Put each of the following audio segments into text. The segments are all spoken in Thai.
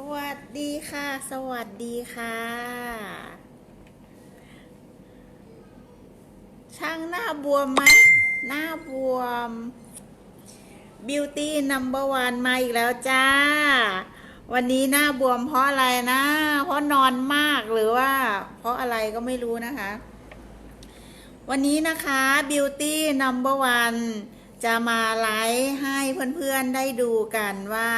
สวัสดีค่ะ สวัสดีค่ะ ช่างหน้าบวมไหม หน้าบวม Beauty Number One มาอีกแล้วจ้า วันนี้หน้าบวมเพราะอะไรนะ เพราะนอนมากหรือว่า เพราะอะไรก็ไม่รู้นะคะ วันนี้นะคะ Beauty Number One จะมาไลฟ์ให้เพื่อนๆได้ดูกันว่า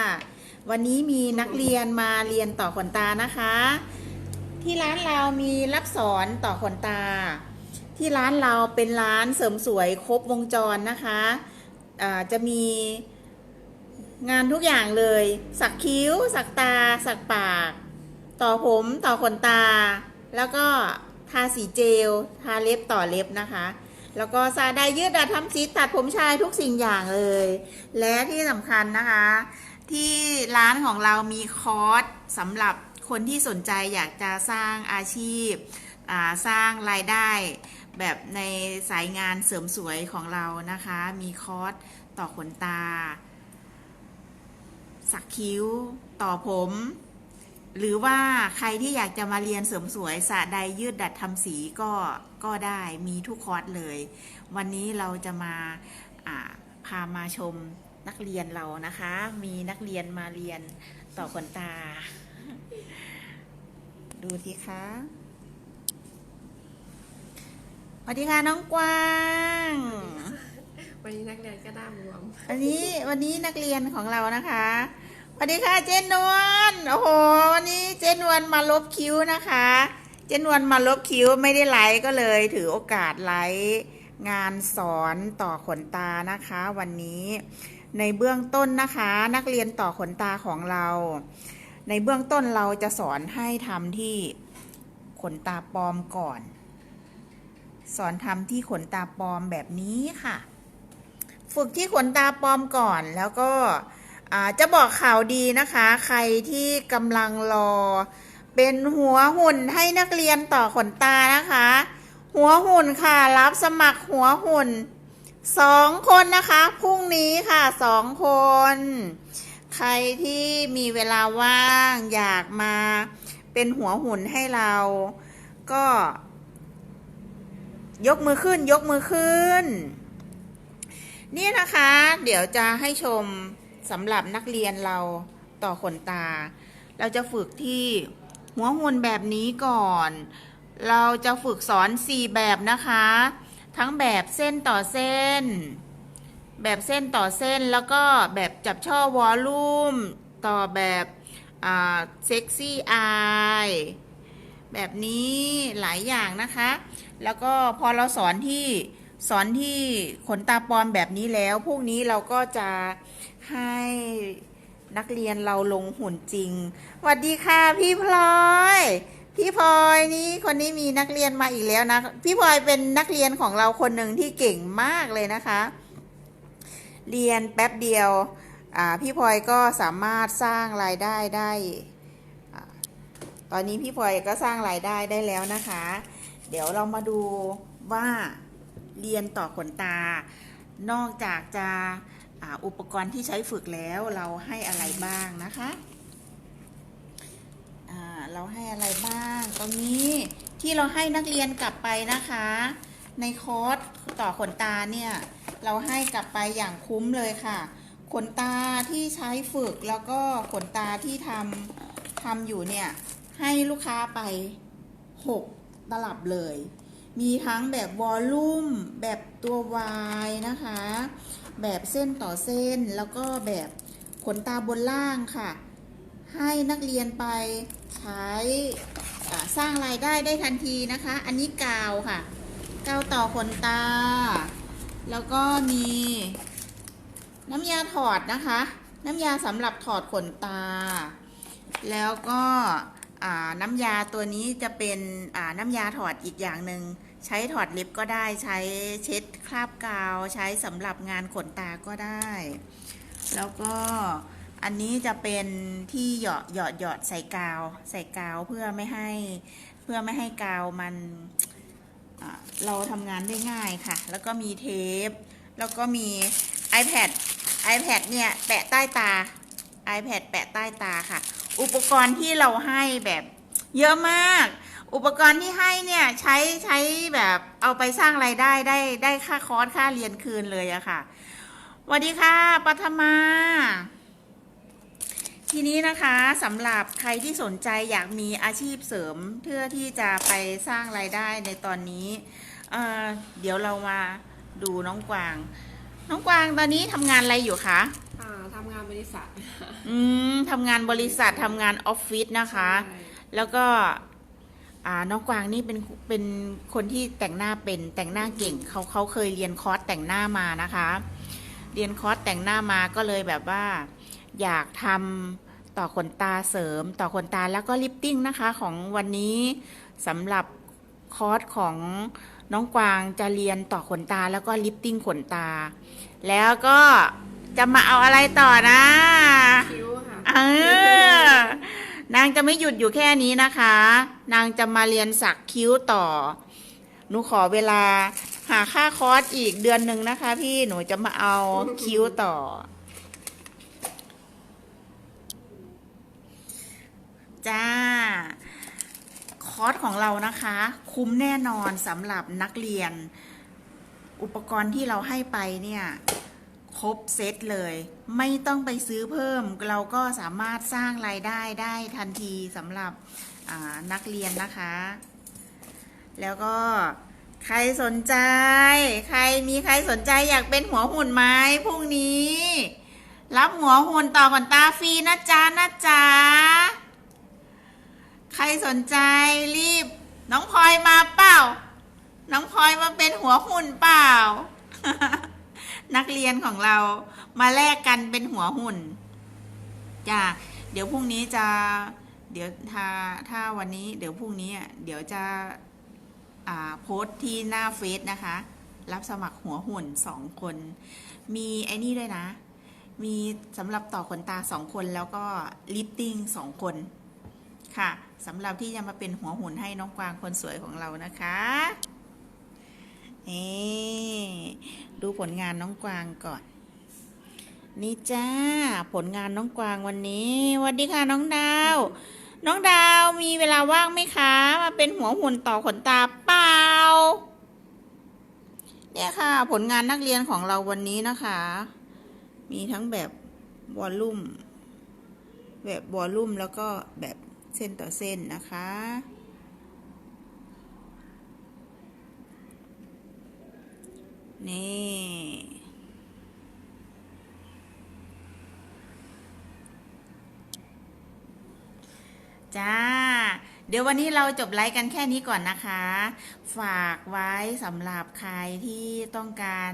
วันนี้มีนักเรียนมาเรียนต่อขนตานะคะ ที่ร้านเรามีรับสอนต่อขนตา ที่ร้านเราเป็นร้านเสริมสวยครบวงจรนะคะะจะมีงานทุกอย่างเลย สักคิ้ว สักตา สักปาก ต่อผมต่อขนตา แล้วก็ทาสีเจล ทาเล็บต่อเล็บนะคะแล้วก็ซาไดยืดดัดทำสีตัดผมชายทุกสิ่งอย่างเลย และที่สำคัญนะคะ ที่ร้านของเรามีคอร์สสำหรับคนที่สนใจอยากจะสร้างอาชีพสร้างรายได้แบบในสายงานเสริมสวยของเรานะคะ มีคอร์สต่อขนตา สักคิ้วต่อผม หรือว่าใครที่อยากจะมาเรียนเสริมสวยสะใดยืดดัดทำสีก็ก็ได้มีทุกคอร์สเลย วันนี้เราจะมาพามาชม นักเรียนเรานะคะ มีนักเรียนมาเรียนต่อขนตา ดูสิคะสวัสดีค่ะน้องกวางวันนี้นักเรียนก็ด้ามรวมวันนี้วันนี้นักเรียนของเรานะคะสวัสดีค่ะเจนนวลโอ้โหวันนี้เจนนวลมาลบคิ้วนะคะ เจนนวลมาลบคิ้วไม่ได้ไลฟ์ก็เลย ถือโอกาสไลฟ์งานสอนต่อขนตานะคะ วันนี้ ในเบื้องต้นนะคะ นักเรียนต่อขนตาของเรา ในเบื้องต้นเราจะสอนให้ทำที่ขนตาปลอมก่อน สอนทำที่ขนตาปลอมแบบนี้ค่ะ ฝึกที่ขนตาปลอมก่อนแล้วก็จะบอกข่าวดีนะคะ ใครที่กำลังรอ เป็นหัวหุ่นให้นักเรียนต่อขนตานะคะ หัวหุ่นค่ะ รับสมัครหัวหุ่น สองคนนะคะพรุ่งนี้ค่ะสองคน ใครที่มีเวลาว่างอยากมาเป็นหัวหุ่นให้เรา ก็ ยกมือขึ้นยกมือขึ้น นี่นะคะ เดี๋ยวจะให้ชมสำหรับนักเรียนเราต่อขนตา เราจะฝึกที่หัวหุ่นแบบนี้ก่อน เราจะฝึกสอน 4 แบบนะคะ ทั้งแบบเส้นต่อเส้น แบบเส้นต่อเส้นแล้วก็แบบจับช่อวอลลุ่มต่อแบบเซ็กซี่อายแบบนี้หลายอย่างนะคะ แล้วก็พอเราสอนที่สอนที่ขนตาปลอมแบบนี้แล้ว พวกนี้เราก็จะให้นักเรียนเราลงหุ่นจริงสวัสดีค่ะพี่พลอย พี่พลอยนี่คนนี้มีนักเรียนมาอีกแล้วนะ พี่พลอยเป็นนักเรียนของเราคนหนึ่งที่เก่งมากเลยนะคะ เรียนแป๊บเดียวพี่พลอยก็สามารถสร้างรายได้ได้ ตอนนี้พี่พลอยก็สร้างรายได้ได้แล้วนะคะ เดี๋ยวเรามาดูว่าเรียนต่อขนตา นอกจากจะออุปกรณ์ที่ใช้ฝึกแล้วเราให้อะไรบ้างนะคะ เราให้อะไรบ้าง ตรงนี้ที่เราให้นักเรียนกลับไปนะคะ ในคอร์สต่อขนตาเนี่ยเราให้กลับไปอย่างคุ้มเลยค่ะ ขนตาที่ใช้ฝึกแล้วก็ขนตาที่ทำทำอยู่เนี่ยให้ลูกค้าไป 6 ตลับเลย มีทั้งแบบวอลลุ่มแบบตัว Y นะคะ แบบเส้นต่อเส้นแล้วก็แบบขนตาบนล่างค่ะ ให้นักเรียนไปใช้สร้างรายได้ได้ทันทีนะคะ อันนี้กาวค่ะกาวต่อขนตา แล้วก็มีน้ำยาถอดนะคะ น้ำยาสำหรับถอดขนตา แล้วก็น้ำยาตัวนี้จะเป็นน้ำยาถอดอีกอย่างหนึ่งใช้ถอดเล็บก็ได้ใช้เช็ดคราบกาว ใช้สำหรับงานขนตาก็ได้ แล้วก็ อันนี้จะเป็นที่หยอดหยอดหยอดใส่กาว ใส่กาวเพื่อไม่ให้เพื่อไม่ให้กาวมันเราทำงานได้ง่ายค่ะ แล้วก็มีเทป แล้วก็มี iPad iPad เนี่ยแปะใต้ตา iPad แปะใต้ตาค่ะ อุปกรณ์ที่เราให้แบบเยอะมาก อุปกรณ์ที่ให้เนี่ยใช้ใช้แบบเอาไปสร้างไรายได้ได้ได้ค่าคอร์สค่าเรียนคืนเลยอะค่ะสวัสดีค่ะปัทมา ทีนี้นะคะสำหรับใครที่สนใจอยากมีอาชีพเสริมเพื่อที่จะไปสร้างไรายได้ในตอนนี้เอ่อเดี๋ยวเรามาดูน้องกวาง น้องกวางตอนนี้ทำงานอะไรอยู่คะอ่าทำงานบริษัท อืมทำงานบริษัททำงานออฟฟิศนะคะใช่แล้วก็อ่าน้องกวางนี่เป็นเป็นคนที่แต่งหน้าเป็นแต่งหน้าเก่งเขาเขาเคยเรียนคอร์สแต่งหน้ามานะคะ เรียนคอร์สแต่งหน้ามาก็เลยแบบว่า อยากทำต่อขนตาเสริม ต่อขนตาแล้วก็ลิปติ้งนะคะของวันนี้สำหรับคอร์สของน้องกวางจะเรียนต่อขนตาแล้วก็ลิปติ้งขนตา แล้วก็จะมาเอาอะไรต่อนะคิ้วค่ะเออนางจะไม่หยุดอยู่แค่นี้นะคะ นางจะมาเรียนสักคิ้วต่อ หนูขอเวลาหาค่าคอร์สอีกเดือนหนึ่งนะคะ พี่หนูจะมาเอาคิ้วต่อ จ้า คอร์สของเรานะคะ คุ้มแน่นอนสำหรับนักเรียน อุปกรณ์ที่เราให้ไปเนี่ย ครบเซตเลย ไม่ต้องไปซื้อเพิ่ม เราก็สามารถสร้างรายได้ได้ทันทีสำหรับนักเรียนนะคะ แล้วก็ใครสนใจ ใครมีใครสนใจอยากเป็นหัวหุ่นไหมพรุ่งนี้ รับหัวหุ่นต่อขนตาฟรีนะจ๊ะนะจ๊ะ ใครสนใจรีบ น้องพลอยมาเปล่า น้องพลอยมาเป็นหัวหุ่นเปล่า นักเรียนของเรามาแลกกันเป็นหัวหุ่นจ้าเดี๋ยวพรุ่งนี้จะเดี๋ยวถ้าถ้าวันนี้ เดี๋ยวพรุ่งนี้อะเดี๋ยวจะอ่าโพสต์ที่หน้าเฟซนะคะ รับสมัครหัวหุ่นสองคน มีไอ้นี่ด้วยนะ มีสำหรับต่อขนตาสองคนแล้วก็ลิปติ้งสองคน ค่ะสำหรับที่จะมาเป็นหัวหุ่นให้น้องกวางคนสวยของเรานะคะนี่ดูผลงานน้องกวางก่อน นี่จ้า ผลงานน้องกวางวันนี้วัสดีค่ะน้องดาว น้องดาวมีเวลาว่างไหมคะ มาเป็นหัวหุ่นต่อขนตาเปล่าเนี่ยค่ะ ผลงานนักเรียนของเราวันนี้นะคะ มีทั้งแบบวอลลุ่ม แบบวอลลุ่มแล้วก็แบบ เส้นต่อเส้นนะคะ นี่จ้า เดี๋ยววันนี้เราจบไลฟ์กันแค่นี้ก่อนนะคะ ฝากไว้สำหรับใครที่ต้องการ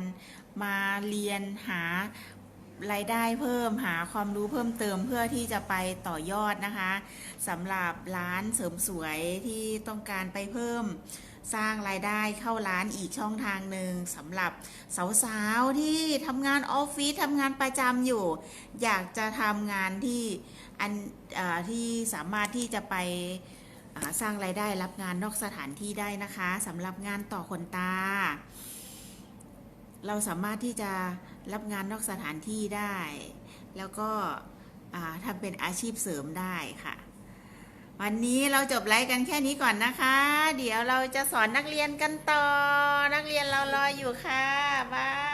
มาเรียนหา รายได้เพิ่มหาความรู้เพิ่มเติมเพื่อที่จะไปต่อยอดนะคะสำหรับร้านเสริมสวยที่ต้องการไปเพิ่มสร้างรายได้เข้าร้านอีกช่องทางหนึ่งสำหรับสาวๆที่ทำงานออฟฟิศทำงานประจำอยู่ อยากจะทำงานที่อันอที่สามารถที่จะไปสร้างรายได้รับงานนอกสถานที่ได้นะคะสำหรับงานต่อขนตา เราสามารถที่จะรับงานนอกสถานที่ได้ แล้วก็ทำเป็นอาชีพเสริมได้ค่ะ วันนี้เราจบไลฟ์กันแค่นี้ก่อนนะคะ เดี๋ยวเราจะสอนนักเรียนกันต่อ นักเรียนเรารออยู่ค่ะบาย